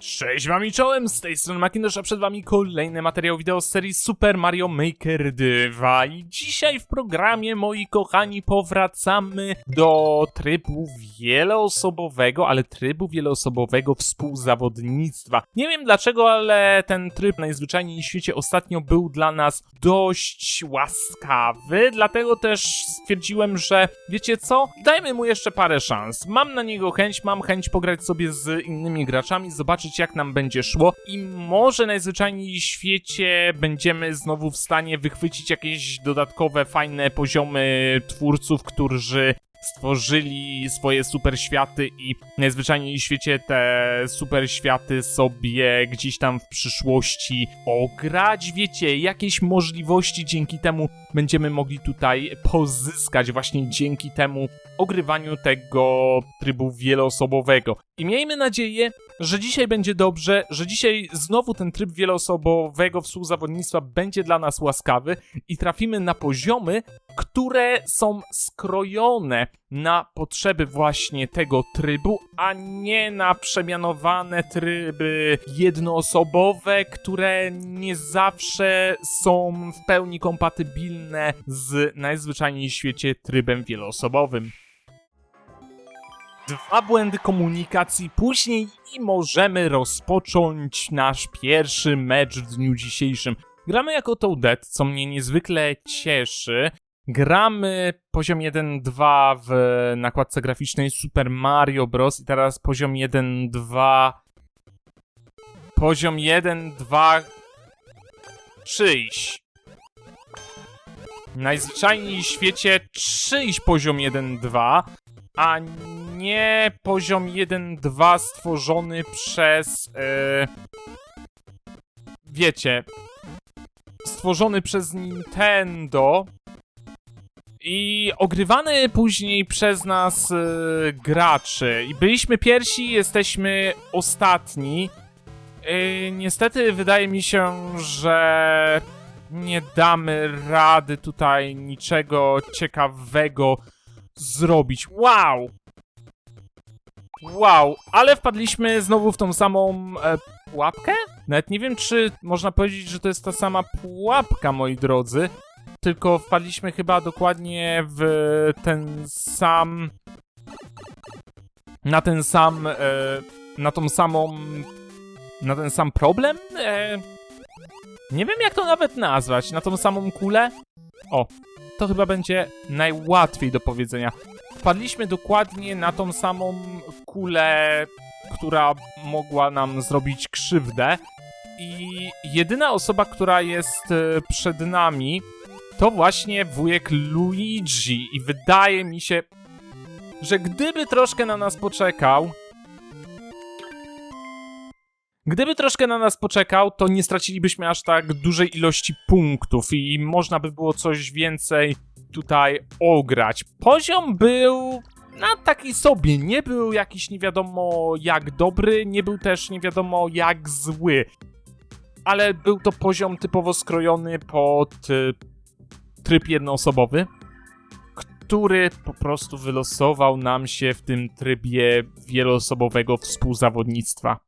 Cześć wami czołem, z tej strony Macintosh, a przed wami kolejny materiał wideo z serii Super Mario Maker 2 i dzisiaj w programie, moi kochani, powracamy do trybu wieloosobowego, ale trybu wieloosobowego współzawodnictwa. Nie wiem dlaczego, ale ten tryb najzwyczajniej w świecie ostatnio był dla nas dość łaskawy, dlatego też stwierdziłem, że wiecie co, dajmy mu jeszcze parę szans. Mam na niego chęć, mam chęć pograć sobie z innymi graczami, zobaczyć jak nam będzie szło i może najzwyczajniej w świecie będziemy znowu w stanie wychwycić jakieś dodatkowe, fajne poziomy twórców, którzy stworzyli swoje super światy i najzwyczajniej w świecie te super światy sobie gdzieś tam w przyszłości ograć. Wiecie, jakieś możliwości dzięki temu będziemy mogli tutaj pozyskać właśnie dzięki temu ogrywaniu tego trybu wieloosobowego. I miejmy nadzieję, że dzisiaj będzie dobrze, że dzisiaj znowu ten tryb wieloosobowego współzawodnictwa będzie dla nas łaskawy i trafimy na poziomy, które są skrojone na potrzeby właśnie tego trybu, a nie na przemianowane tryby jednoosobowe, które nie zawsze są w pełni kompatybilne z najzwyczajniej w świecie trybem wieloosobowym dwa błędy komunikacji później i możemy rozpocząć nasz pierwszy mecz w dniu dzisiejszym. Gramy jako Toadette, co mnie niezwykle cieszy. Gramy poziom 1-2 w nakładce graficznej Super Mario Bros. i teraz poziom 1-2. Poziom 1-2. Czyjś. Najzwyczajniej w świecie czyjś poziom 1-2 a nie poziom 1.2 stworzony przez. E, wiecie. Stworzony przez Nintendo i ogrywany później przez nas e, graczy. I byliśmy pierwsi, jesteśmy ostatni. E, niestety wydaje mi się, że nie damy rady tutaj niczego ciekawego zrobić. Wow! Wow, ale wpadliśmy znowu w tą samą e, pułapkę? Nawet nie wiem, czy można powiedzieć, że to jest ta sama pułapka, moi drodzy. Tylko wpadliśmy chyba dokładnie w ten sam. Na ten sam. E, na tą samą. Na ten sam problem? E, nie wiem, jak to nawet nazwać. Na tą samą kulę? O, to chyba będzie najłatwiej do powiedzenia. Wpadliśmy dokładnie na tą samą kulę, która mogła nam zrobić krzywdę. I jedyna osoba, która jest e, przed nami, to właśnie wujek Luigi. I wydaje mi się, że gdyby troszkę na nas poczekał, Gdyby troszkę na nas poczekał, to nie stracilibyśmy aż tak dużej ilości punktów i można by było coś więcej tutaj ograć. Poziom był na taki sobie, nie był jakiś nie wiadomo jak dobry, nie był też nie wiadomo jak zły. Ale był to poziom typowo skrojony pod y, tryb jednoosobowy, który po prostu wylosował nam się w tym trybie wieloosobowego współzawodnictwa.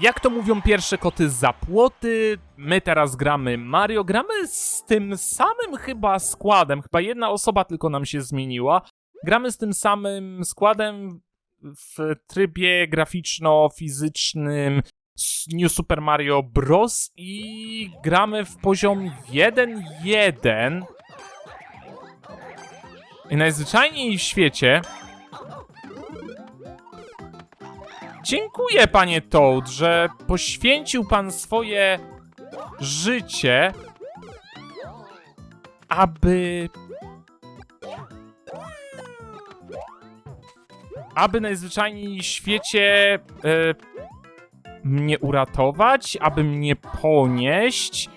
Jak to mówią pierwsze koty za płoty, my teraz gramy Mario, gramy z tym samym chyba składem, chyba jedna osoba tylko nam się zmieniła. Gramy z tym samym składem w trybie graficzno-fizycznym New Super Mario Bros. i gramy w poziom 1-1. I najzwyczajniej w świecie Dziękuję, panie Toad, że poświęcił pan swoje życie, aby. Aby najzwyczajniej w świecie e, mnie uratować, aby mnie ponieść,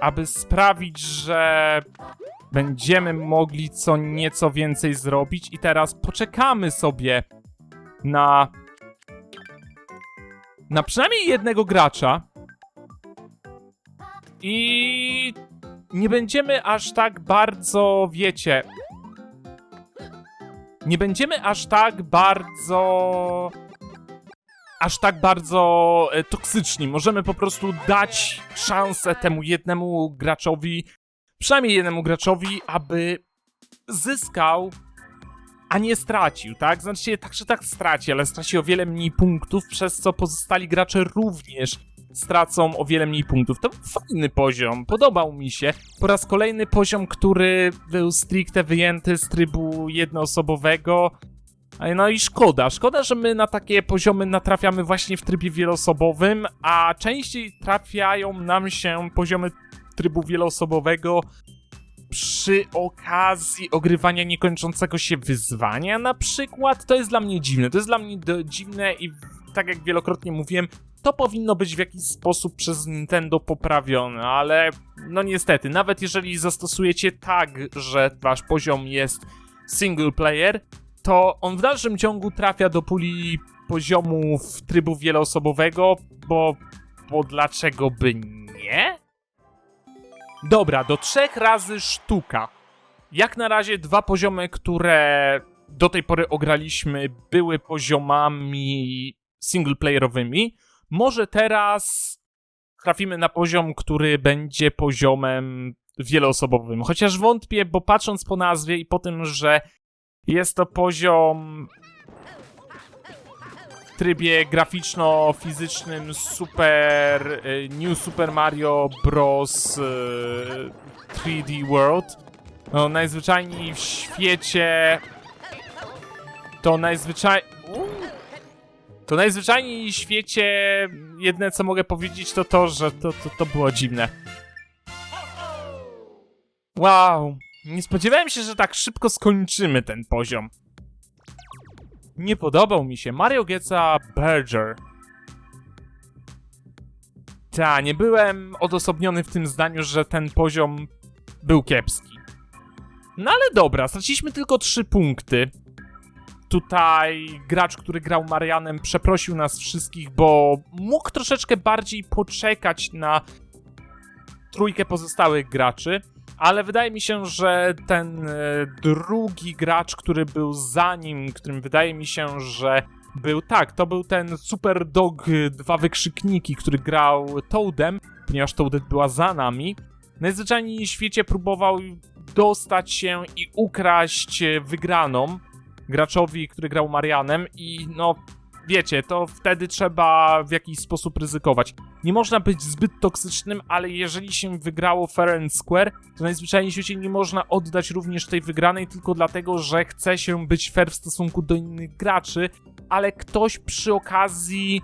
aby sprawić, że będziemy mogli co nieco więcej zrobić. I teraz poczekamy sobie na na przynajmniej jednego gracza i nie będziemy aż tak bardzo, wiecie, nie będziemy aż tak bardzo aż tak bardzo e, toksyczni. Możemy po prostu dać szansę temu jednemu graczowi, przynajmniej jednemu graczowi, aby zyskał, a nie stracił, tak? Znaczy się tak, straci, ale straci o wiele mniej punktów, przez co pozostali gracze również stracą o wiele mniej punktów. To był fajny poziom, podobał mi się. Po raz kolejny poziom, który był stricte wyjęty z trybu jednoosobowego. No i szkoda, szkoda, że my na takie poziomy natrafiamy właśnie w trybie wieloosobowym, a częściej trafiają nam się poziomy trybu wieloosobowego przy okazji ogrywania niekończącego się wyzwania na przykład. To jest dla mnie dziwne, to jest dla mnie do, dziwne i tak jak wielokrotnie mówiłem, to powinno być w jakiś sposób przez Nintendo poprawione, ale no niestety, nawet jeżeli zastosujecie tak, że wasz poziom jest single player, to on w dalszym ciągu trafia do puli poziomów trybu wieloosobowego, bo, bo dlaczego by nie? Dobra, do trzech razy sztuka. Jak na razie dwa poziomy, które do tej pory ograliśmy, były poziomami singleplayerowymi. Może teraz trafimy na poziom, który będzie poziomem wieloosobowym. Chociaż wątpię, bo patrząc po nazwie i po tym, że jest to poziom trybie graficzno-fizycznym Super y, New Super Mario Bros. y, 3D World. No, najzwyczajniej w świecie to najzwyczaj... To najzwyczajniej w świecie jedne co mogę powiedzieć to to, że to, to, to było dziwne. Wow, nie spodziewałem się, że tak szybko skończymy ten poziom. Nie podobał mi się Mario Getza Berger. Ta, nie byłem odosobniony w tym zdaniu, że ten poziom był kiepski. No ale dobra, straciliśmy tylko trzy punkty. Tutaj gracz, który grał Marianem, przeprosił nas wszystkich, bo mógł troszeczkę bardziej poczekać na trójkę pozostałych graczy, ale wydaje mi się, że ten e, drugi gracz, który był za nim, którym wydaje mi się, że był tak, to był ten Super Dog y, dwa wykrzykniki, który grał Toadem, ponieważ Toadette była za nami. Najzwyczajniej w świecie próbował dostać się i ukraść e, wygraną graczowi, który grał Marianem i no wiecie, to wtedy trzeba w jakiś sposób ryzykować. Nie można być zbyt toksycznym, ale jeżeli się wygrało fair and square, to najzwyczajniej w świecie nie można oddać również tej wygranej tylko dlatego, że chce się być fair w stosunku do innych graczy, ale ktoś przy okazji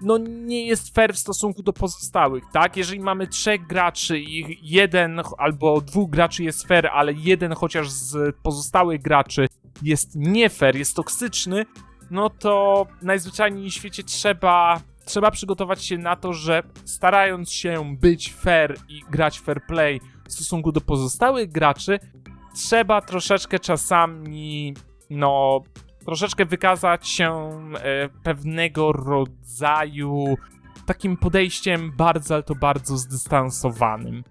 no nie jest fair w stosunku do pozostałych, tak? Jeżeli mamy trzech graczy i jeden albo dwóch graczy jest fair, ale jeden chociaż z pozostałych graczy jest nie fair, jest toksyczny, no to najzwyczajniej w świecie trzeba, trzeba przygotować się na to, że starając się być fair i grać fair play w stosunku do pozostałych graczy, trzeba troszeczkę czasami, no, troszeczkę wykazać się e, pewnego rodzaju takim podejściem bardzo, ale to bardzo zdystansowanym.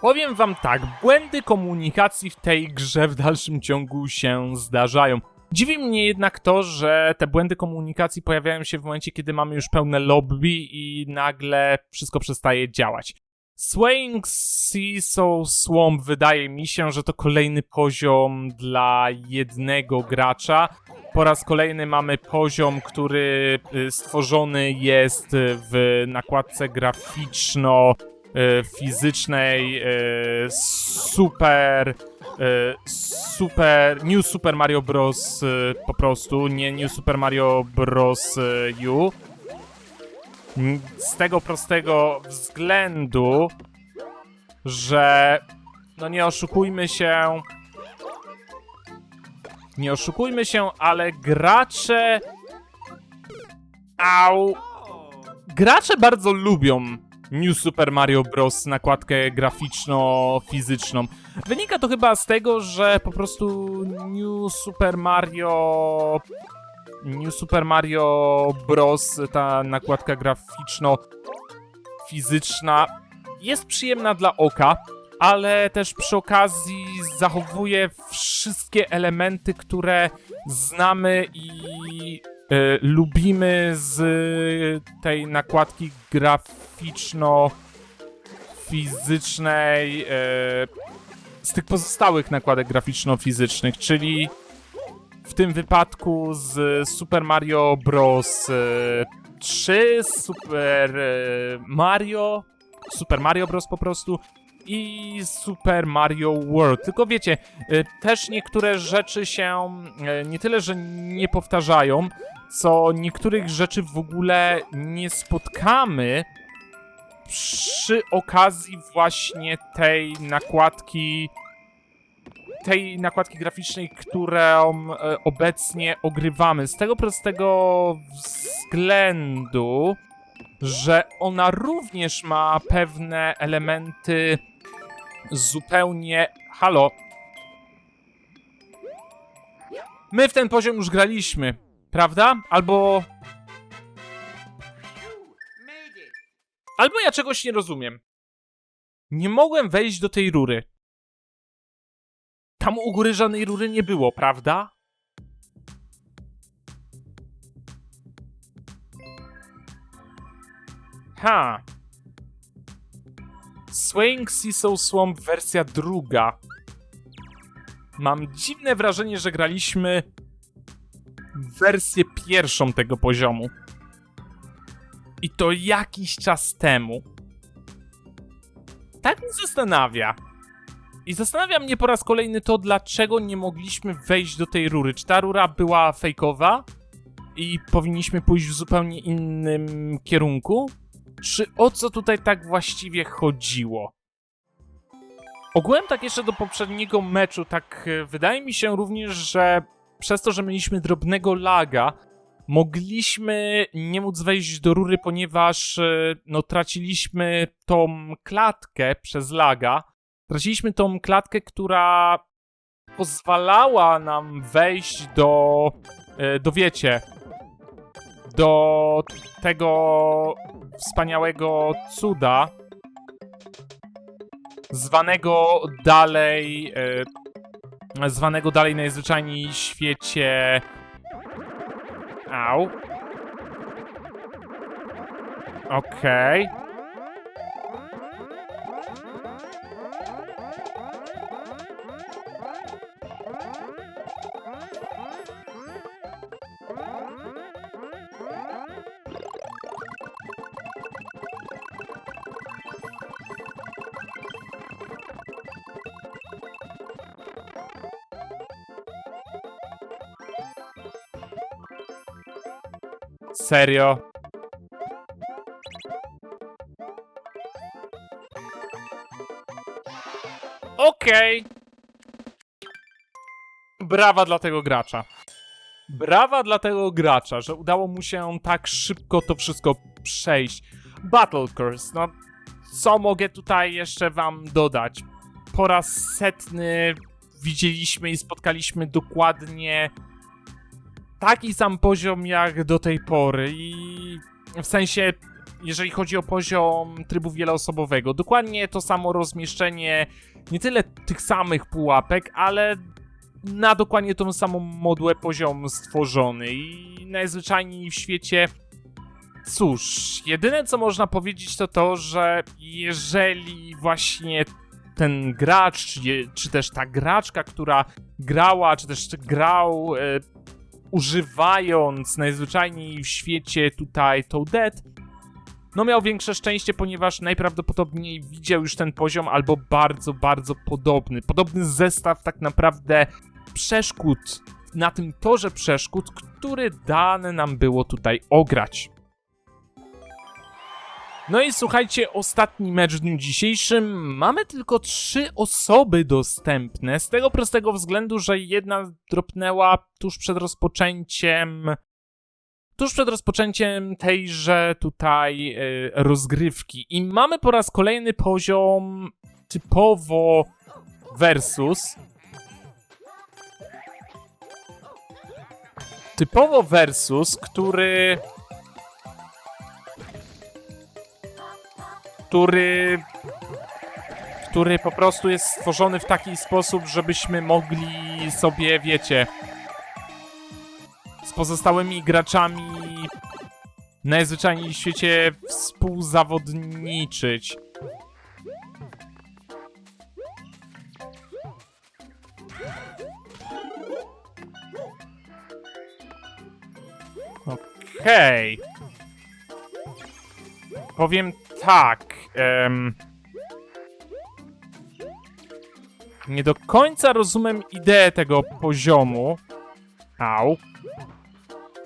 Powiem wam tak, błędy komunikacji w tej grze w dalszym ciągu się zdarzają. Dziwi mnie jednak to, że te błędy komunikacji pojawiają się w momencie, kiedy mamy już pełne lobby i nagle wszystko przestaje działać. Swaying Seesaw Swamp wydaje mi się, że to kolejny poziom dla jednego gracza. Po raz kolejny mamy poziom, który y, stworzony jest w nakładce graficzno y, y, super super New Super Mario Bros y, po prostu, nie New Super Mario Bros y, U. Z tego prostego względu, że no nie oszukujmy się, nie oszukujmy się, ale gracze Au! Gracze bardzo lubią New Super Mario Bros. nakładkę graficzno-fizyczną. Wynika to chyba z tego, że po prostu New Super Mario. New Super Mario Bros. ta nakładka graficzno-fizyczna jest przyjemna dla oka, ale też przy okazji zachowuje wszystkie elementy, które znamy i lubimy z tej nakładki graficzno-fizycznej, e, z tych pozostałych nakładek graficzno-fizycznych, czyli w tym wypadku z Super Mario Bros. e, 3, Super e, Mario, Super Mario Bros. po prostu i Super Mario World. Tylko wiecie, e, też niektóre rzeczy się e, nie tyle, że nie powtarzają, co niektórych rzeczy w ogóle nie spotkamy przy okazji właśnie tej nakładki tej nakładki graficznej, którą e, obecnie ogrywamy. Z tego prostego względu, że ona również ma pewne elementy zupełnie. Halo. My w ten poziom już graliśmy, prawda? Albo. Albo ja czegoś nie rozumiem. Nie mogłem wejść do tej rury. Tam u góry żadnej rury nie było, prawda? Ha. Swaying Seesaw Swamp wersja druga. Mam dziwne wrażenie, że graliśmy wersję pierwszą tego poziomu. I to jakiś czas temu. Tak mnie zastanawia. I zastanawia mnie po raz kolejny to, dlaczego nie mogliśmy wejść do tej rury. Czy ta rura była fejkowa i powinniśmy pójść w zupełnie innym kierunku? Czy o co tutaj tak właściwie chodziło? Ogółem tak jeszcze do poprzedniego meczu, tak e, wydaje mi się również, że przez to, że mieliśmy drobnego laga, mogliśmy nie móc wejść do rury, ponieważ e, no, traciliśmy tą klatkę przez laga. Traciliśmy tą klatkę, która pozwalała nam wejść do, e, do wiecie, do tego wspaniałego cuda, zwanego dalej, e, zwanego dalej najzwyczajniej w świecie. Au. Okej. Serio? Okej. Brawa dla tego gracza. Brawa dla tego gracza, że udało mu się tak szybko to wszystko przejść. Battle Curse, no co mogę tutaj jeszcze wam dodać? Po raz setny widzieliśmy i spotkaliśmy dokładnie taki sam poziom jak do tej pory i w sensie, jeżeli chodzi o poziom trybu wieloosobowego, dokładnie to samo rozmieszczenie nie tyle tych samych pułapek, ale na dokładnie tą samą modłę poziom stworzony i najzwyczajniej w świecie. Cóż, jedyne co można powiedzieć to to, że jeżeli właśnie ten gracz, czy, czy też ta graczka, która grała, czy też grał e, używając najzwyczajniej w świecie tutaj Toadette, no miał większe szczęście, ponieważ najprawdopodobniej widział już ten poziom albo bardzo, bardzo podobny. Podobny zestaw tak naprawdę przeszkód na tym torze przeszkód, który dane nam było tutaj ograć. No i słuchajcie, ostatni mecz w dniu dzisiejszym. Mamy tylko trzy osoby dostępne, z tego prostego względu, że jedna dropnęła tuż przed rozpoczęciem. Tuż przed rozpoczęciem tejże tutaj y, rozgrywki. I mamy po raz kolejny poziom typowo versus. Typowo versus, który który który po prostu jest stworzony w taki sposób, żebyśmy mogli sobie, wiecie, z pozostałymi graczami najzwyczajniej w świecie współzawodniczyć. Okej. Powiem tak. Em, nie do końca rozumiem ideę tego poziomu. Au.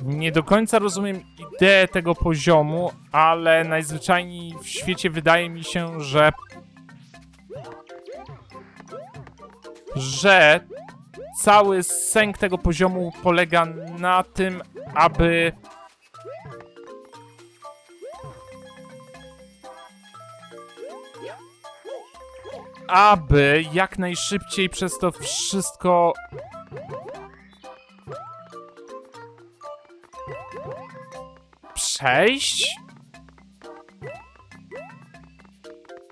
Nie do końca rozumiem ideę tego poziomu, ale najzwyczajniej w świecie wydaje mi się, że. że cały sęk tego poziomu polega na tym, aby. Aby jak najszybciej przez to wszystko przejść.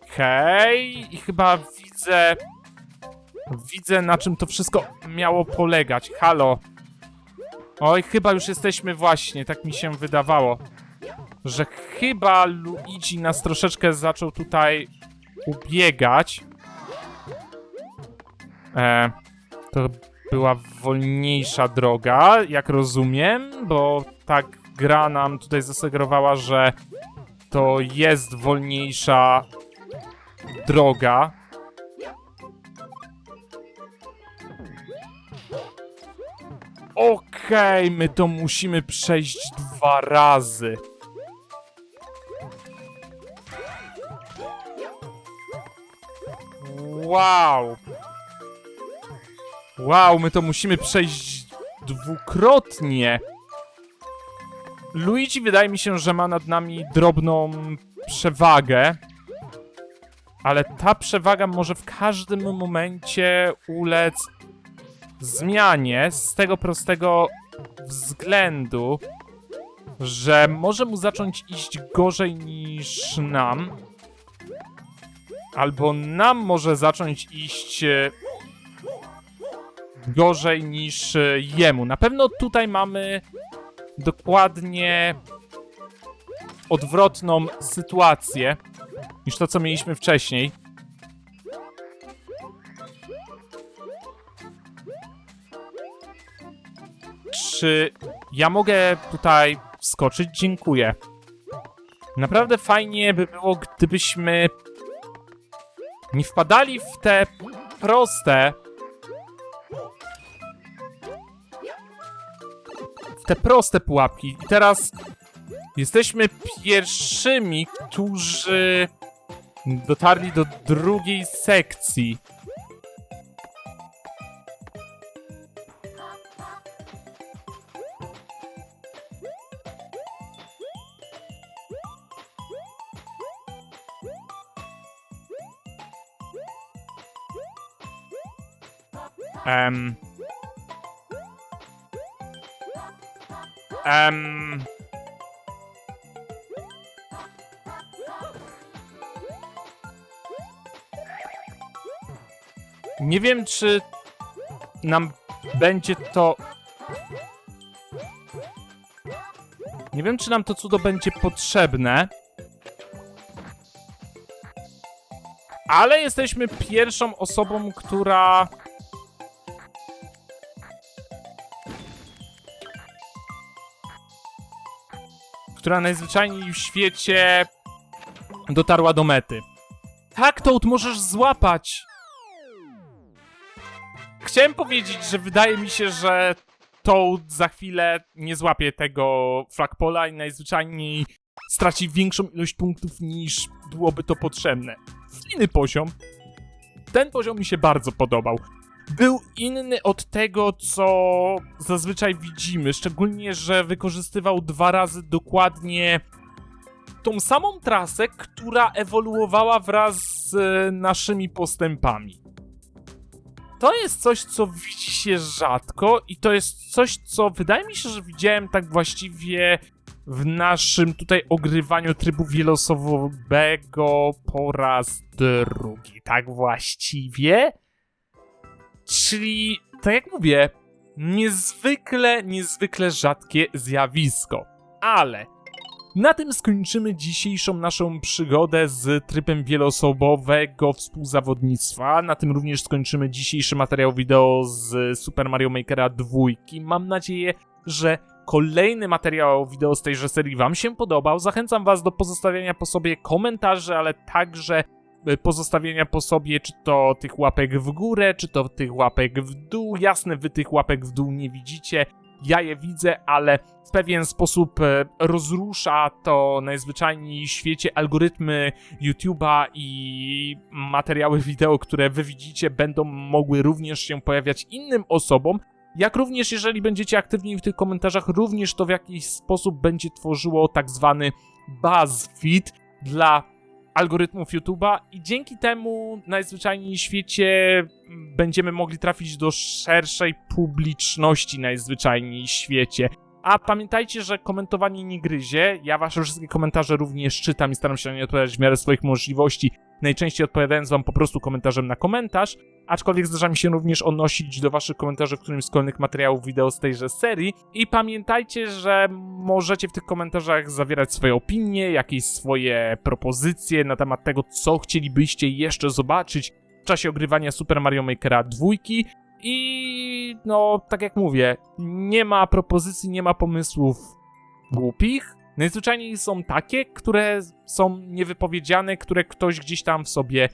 Okej, i chyba widzę. Widzę na czym to wszystko miało polegać. Halo. Oj, chyba już jesteśmy właśnie, tak mi się wydawało. Że chyba Luigi nas troszeczkę zaczął tutaj ubiegać. E, to była wolniejsza droga, jak rozumiem, bo tak gra nam tutaj zasugerowała, że to jest wolniejsza droga. Okej, my to musimy przejść dwa razy. Wow. Wow, my to musimy przejść dwukrotnie. Luigi wydaje mi się, że ma nad nami drobną przewagę. Ale ta przewaga może w każdym momencie ulec zmianie z tego prostego względu, że może mu zacząć iść gorzej niż nam. Albo nam może zacząć iść gorzej niż e, jemu. Na pewno tutaj mamy dokładnie odwrotną sytuację niż to, co mieliśmy wcześniej. Czy ja mogę tutaj wskoczyć? Dziękuję. Naprawdę fajnie by było, gdybyśmy nie wpadali w te proste te proste pułapki. I teraz jesteśmy pierwszymi, którzy dotarli do drugiej sekcji. Em. Em. Nie wiem, czy nam będzie to. Nie wiem, czy nam to cudo będzie potrzebne. Ale jesteśmy pierwszą osobą, która. Która najzwyczajniej w świecie dotarła do mety. Tak, Toad, możesz złapać! Chciałem powiedzieć, że wydaje mi się, że Toad za chwilę nie złapie tego flagpola i najzwyczajniej straci większą ilość punktów niż byłoby to potrzebne. Inny poziom. Ten poziom mi się bardzo podobał. Był inny od tego, co zazwyczaj widzimy, szczególnie, że wykorzystywał dwa razy dokładnie tą samą trasę, która ewoluowała wraz z e, naszymi postępami. To jest coś, co widzi się rzadko i to jest coś, co wydaje mi się, że widziałem tak właściwie w naszym tutaj ogrywaniu trybu wielosobowego po raz drugi. Tak właściwie? Czyli, tak jak mówię, niezwykle, niezwykle rzadkie zjawisko. Ale na tym skończymy dzisiejszą naszą przygodę z trybem wieloosobowego współzawodnictwa. Na tym również skończymy dzisiejszy materiał wideo z Super Mario Makera 2. Mam nadzieję, że kolejny materiał wideo z tejże serii Wam się podobał. Zachęcam Was do pozostawiania po sobie komentarzy, ale także pozostawienia po sobie czy to tych łapek w górę, czy to tych łapek w dół. Jasne, Wy tych łapek w dół nie widzicie. Ja je widzę, ale w pewien sposób e, rozrusza to najzwyczajniej w świecie algorytmy YouTube'a i materiały wideo, które wy widzicie, będą mogły również się pojawiać innym osobom. Jak również, jeżeli będziecie aktywni w tych komentarzach, również to w jakiś sposób będzie tworzyło tak zwany BuzzFeed dla algorytmów YouTube'a i dzięki temu najzwyczajniej w świecie będziemy mogli trafić do szerszej publiczności najzwyczajniej w świecie. A pamiętajcie, że komentowanie nie gryzie. Ja wasze wszystkie komentarze również czytam i staram się na nie odpowiadać w miarę swoich możliwości. Najczęściej odpowiadając wam po prostu komentarzem na komentarz, aczkolwiek zdarza mi się również odnosić do waszych komentarzy w którymś z kolejnych materiałów wideo z tejże serii. I pamiętajcie, że możecie w tych komentarzach zawierać swoje opinie, jakieś swoje propozycje na temat tego, co chcielibyście jeszcze zobaczyć w czasie ogrywania Super Mario Makera 2. No, tak jak mówię, nie ma propozycji, nie ma pomysłów głupich. Najzwyczajniej są takie, które są niewypowiedziane, które ktoś gdzieś tam w sobie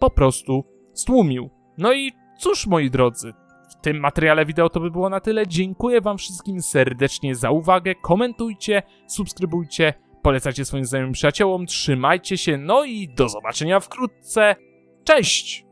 po prostu stłumił. No i cóż, moi drodzy, w tym materiale wideo to by było na tyle. Dziękuję Wam wszystkim serdecznie za uwagę. Komentujcie, subskrybujcie, polecajcie swoim znajomym przyjaciołom, trzymajcie się, no i do zobaczenia wkrótce. Cześć!